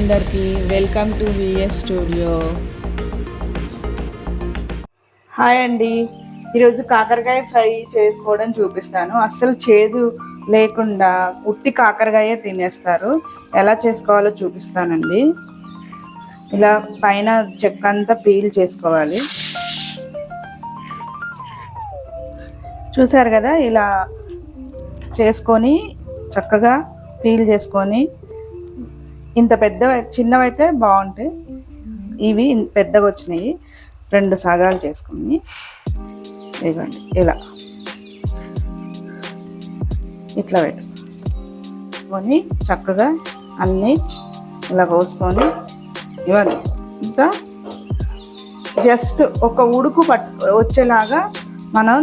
అందరికీ welcome to VS studio. Hi అండి. ఈరోజు కాకరకాయ ఫ్రై చేసుకోవడం చూపిస్తాను. అస్సలు చేదు లేకుండా ఉట్టి కాకరకాయ తినేస్తారు. ఎలా చేసుకోవాలో చూపిస్తానండి. ఇలా పైన చెక్క అంతా పీల్ చేసుకోవాలి. చూసారు కదా ఇలా చేసుకొని చక్కగా పీల్ చేసుకొని ఇంత పెద్ద చిన్నవైతే బాగుంటాయి. ఇవి పెద్దగా వచ్చినాయి. రెండు సగాలు చేసుకుని ఇదిగోండి ఇలా. ఇట్లా పెట్టుకొని చక్కగా అన్నీ ఇలా కోసుకొని ఇవ్వండి ఇంకా జస్ట్ ఒక ఉడుకు పట్ వచ్చేలాగా మనం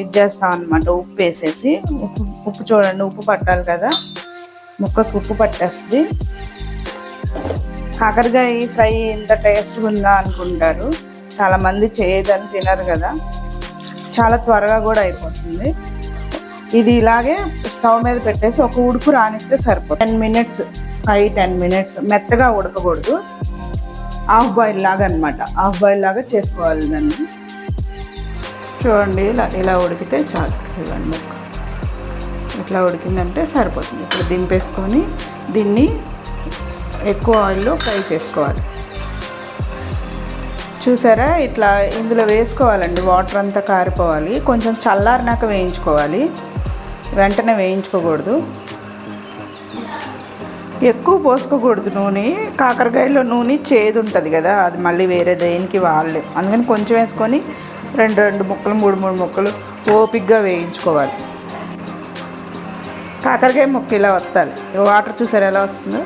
ఇది చేస్తాం అనమాట ఉప్పు వేసేసి ఉప్పు ఉప్పు చూడండి ఉప్పు పట్టాలి కదా. ముక్కకు ఉప్పు పట్టేస్తుంది. కాకరకాయ ఫ్రై ఎంత టేస్ట్గా ఉందా అనుకుంటారు. చాలామంది చేయదని తినరు కదా. చాలా త్వరగా కూడా అయిపోతుంది. ఇది ఇలాగే స్టవ్ మీద పెట్టేసి ఒక ఉడుకు రానిస్తే సరిపోతుంది. Ten minutes five ten minutes మెత్తగా ఉడకకూడదు. హాఫ్ బాయిల్ లాగా అనమాట హాఫ్ బాయిల్ లాగా చేసుకోవాలి దాన్ని. చూడండి ఇలా ఇలా ఉడికితే చాలు. ఇవ్వండి ఇట్లా ఉడికిందంటే సరిపోతుంది. ఇప్పుడు దింపేసుకొని దీన్ని ఎక్కువ ఆయిల్లో ఫ్రై చేసుకోవాలి. చూసారా? ఇట్లా ఇందులో వేసుకోవాలండి. వాటర్ అంతా కారిపోవాలి. కొంచెం చల్లారినాక వేయించుకోవాలి. వెంటనే వేయించుకోకూడదు. ఎక్కువ పోసుకోకూడదు నూనె. కాకరకాయలో నూనె చేదు ఉంటుంది కదా అది మళ్ళీ వేరే దేనికి వాళ్ళే అందుకని కొంచెం వేసుకొని రెండు రెండు ముక్కలు మూడు మూడు ముక్కలు ఓపిక్గా వేయించుకోవాలి. కాకరకాయ ముక్క ఇలా వస్తాలి వాటర్ చూసారు ఎలా వస్తుందో?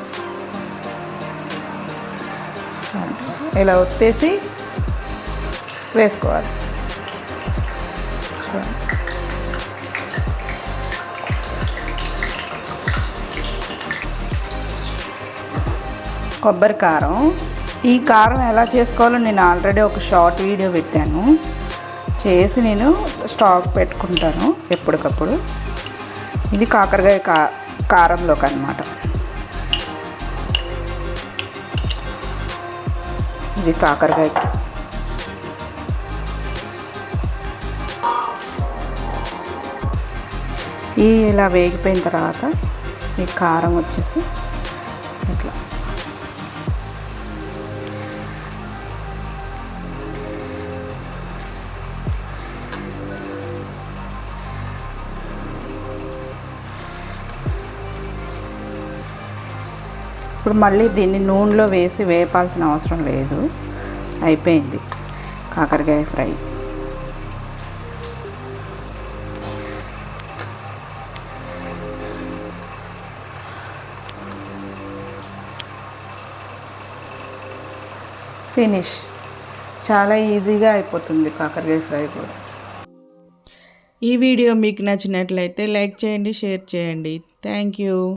ఇలా ఒత్తేసి వేసుకోవాలి. కొబ్బరి కారం. ఈ కారం ఎలా చేసుకోవాలో నేను ఆల్రెడీ ఒక షార్ట్ వీడియో పెట్టాను. చేసి నేను స్టాక్ పెట్టుకుంటాను ఎప్పటికప్పుడు. ఇది కాకరకాయ కా కారంలోకి అనమాట ఇది కాకరకాయకి ఈ ఇలా వేగిపోయిన తర్వాత ఈ కారం వచ్చేసి ఇట్లా. ఇప్పుడు మళ్ళీ దీన్ని నూనెలో వేసి వేపాల్సిన అవసరం లేదు. అయిపోయింది. కాకరకాయ ఫ్రై. ఫినిష్. చాలా ఈజీగా అయిపోతుంది కాకరకాయ ఫ్రై కూడా. ఈ వీడియో మీకు నచ్చినట్లయితే లైక్ చేయండి షేర్ చేయండి. Thank you.